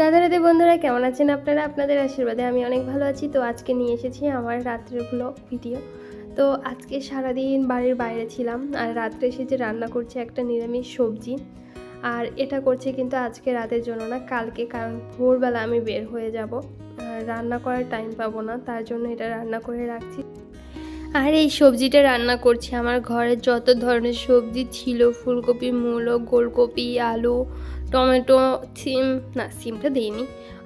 রাধা রাধে বন্ধুরা, কেমন আছেন আপনারা? আপনাদের আশীর্বাদে আমি অনেক ভালো আছি। তো আজকে নিয়ে এসেছি আমার রাত্রের ব্লগ ভিডিও তো আজকে সারাদিন বাড়ির বাইরে ছিলাম, আর রাত্রে এসে যে রান্না করছে একটা নিরামিষ সবজি, আর এটা করছে কিন্তু আজকে রাতের জন্য না, কালকে, কারণ ভোরবেলা আমি বের হয়ে যাব। আর রান্না করার টাইম পাবো না, তার জন্য এটা রান্না করে রাখছি। আর এই সবজিটা রান্না করছি। আমার ঘরে যত ধরনের সবজি ছিল, ফুলকপি, মূলো, গোলকপি, আলু টমেটো, সিম, না, সিমটা দিইনি।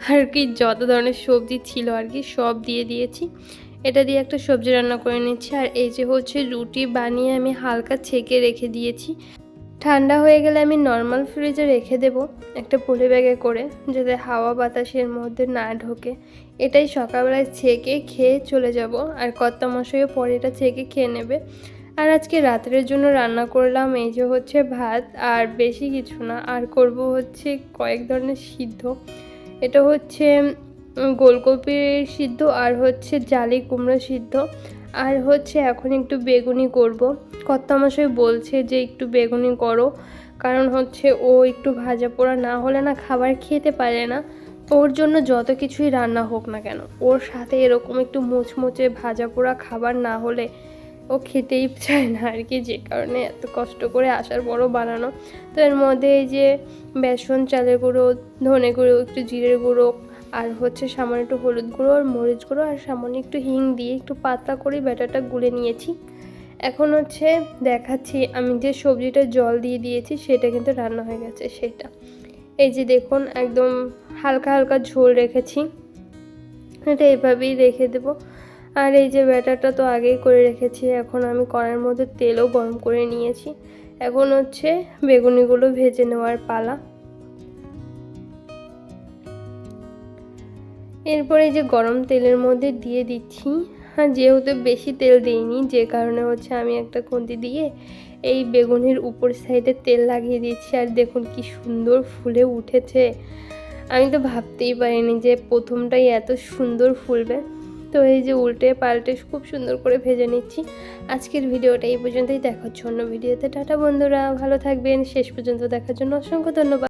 আর কি, যত ধরনের সবজি ছিল আর কি, সব দিয়ে দিয়েছি। এটা দিয়ে একটা সবজি রান্না করে নিচ্ছি। আর এই যে হচ্ছে রুটি বানিয়ে আমি হালকা ছেঁকে রেখে দিয়েছি। ঠান্ডা হয়ে গেলে আমি নর্মাল ফ্রিজে রেখে দেব একটা পলি ব্যাগে করে, যাতে হাওয়া বাতাসের মধ্যে না ঢোকে। এটাই সকালবেলায় ছেঁকে খেয়ে চলে যাব। আর কর্তা মশাইও পরে এটা ছেঁকে খেয়ে নেবে। আর আজকে রাত্রের জন্য রান্না করলাম, এই যে হচ্ছে ভাত আর বেশি কিছু না। আর করব হচ্ছে কয়েক ধরনের সিদ্ধ। এটা হচ্ছে গোলকপির সিদ্ধ আর হচ্ছে জালি কুমড়ো সিদ্ধ। আর হচ্ছে এখন একটু বেগুনি করব। কর্তামশাই বলছে যে একটু বেগুনি করো, কারণ হচ্ছে ও একটু ভাজা পোড়া না হলে না খাবার খেতে পারে না। ওর জন্য যত কিছুই রান্না হোক না কেন, ওর সাথে এরকম একটু মুচমুচে ভাজা পোড়া খাবার না হলে ও খেতেই চায় না আর কি, যে কারণে এত কষ্ট করে আসার পরও বানানো। তো এর মধ্যে এই যে বেসন, চালের গুঁড়ো, ধনে গুঁড়ো, একটু জিরের গুঁড়ো, আর হচ্ছে সামান্য একটু হলুদ গুঁড়ো আর মরিচ গুঁড়ো আর সামান্য একটু হিং দিয়ে একটু পাতলা করে ব্যাটারটা গুলে নিয়েছি। এখন হচ্ছে দেখাচ্ছি আমি যে সবজিটা জল দিয়ে দিয়েছি, সেটা কিন্তু রান্না হয়ে গেছে, সেটা। এই যে দেখুন, একদম হালকা হালকা ঝোল রেখেছি। এটা এভাবেই রেখে দেবো। আর এই যে ব্যাটারটা তো আগেই করে রেখেছি, এখন আমি কড়ার মধ্যে তেলও গরম করে নিয়েছি। এখন হচ্ছে বেগুনিগুলো ভেজে নেওয়ার পালা। এরপরে এই যে গরম তেলের মধ্যে দিয়ে দিচ্ছি। আর যেহেতু বেশি তেল দিইনি, যে কারণে হচ্ছে আমি একটা খুন্তি দিয়ে এই বেগুনির উপর সাইডে তেল লাগিয়ে দিচ্ছি আর দেখুন কি সুন্দর ফুলে উঠেছে। আমি তো ভাবতেই পারিনি যে প্রথমটাই এত সুন্দর ফুলবে। তো এই যে উল্টে পাল্টে খুব সুন্দর করে ভেজে নিচ্ছি। আজকের ভিডিওটা এই পর্যন্তই। দেখার জন্য ভিডিওতে। টাটা বন্ধুরা, ভালো থাকবেন। শেষ পর্যন্ত দেখার জন্য অসংখ্য ধন্যবাদ।